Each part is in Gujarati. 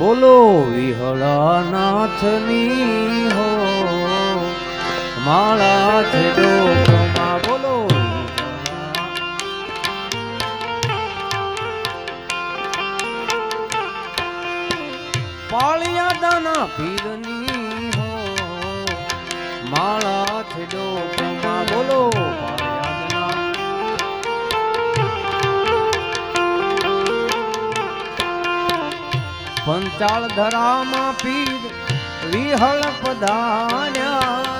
બોલો વિહળાનાથની હો માળા છે બોલો પાળિયા દાના પીરની હો માળા છે ડોકમાં બોલો પંચાળ ધરામાં પીર વિહળ પધાર્યા.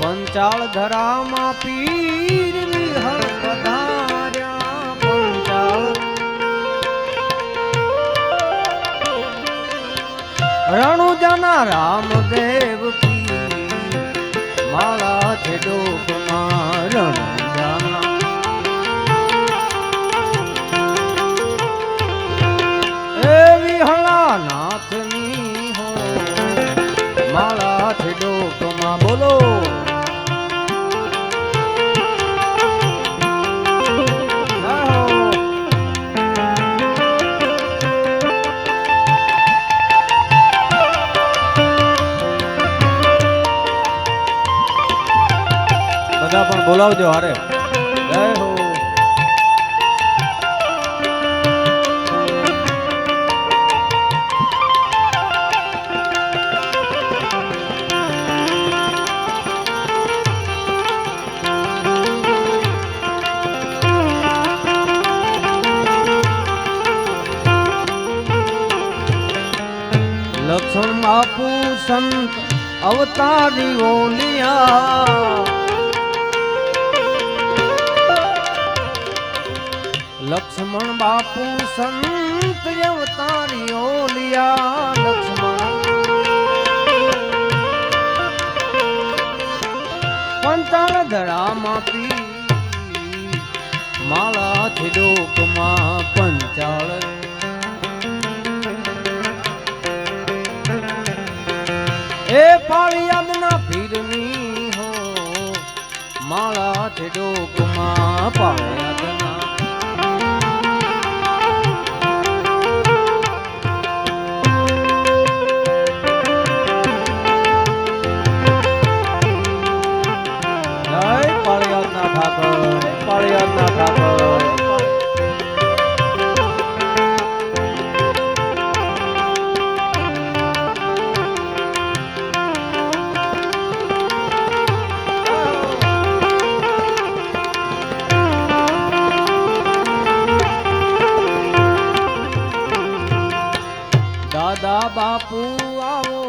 પંચાળ ધરામાં પીર વિહળ પધાર્યા. પંચાળ રણુજાના રામદેવ પીર, માળા છે ડોકમાં રણુજાના. બધા પણ બોલાવજો હારે. જય હો. લક્ષ્મણ બાપુ સંત અવતારી ઓલિયા લક્ષ્મણ બાપુ સંત અવતારી ઓલિયા, લક્ષ્મણ. પંતાળ ધરામાં પી માળા થી ડોકમાં પંચાળ. એ પાળિયાદના પીરની હો માળા છે ડોકમાં પાળિયાદના દાદા બાપુ આવો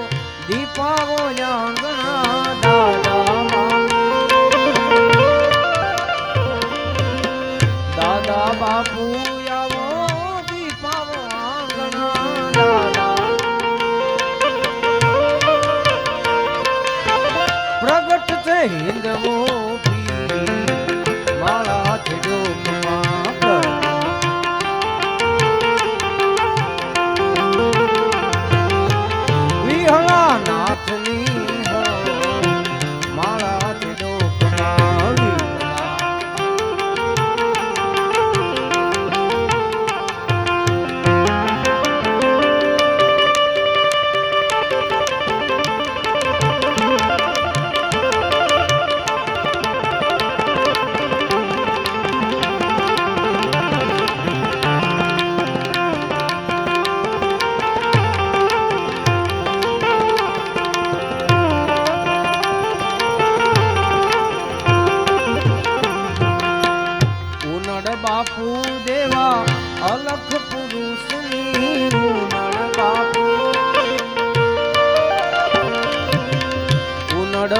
દીપાવો જાણ દાદા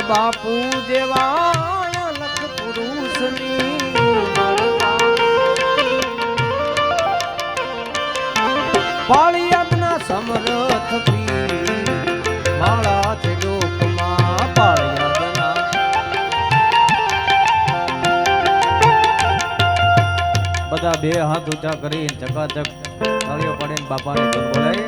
બાપુ દેવા અલખ પુરુષની પાળિયાદના સમરથ પીર, માળા છે લોકમાં પાળિયાદના બધા બે હાથ ઊંચા કરી ચકાચક તાળીઓ પાડીને બાપાને બોલાય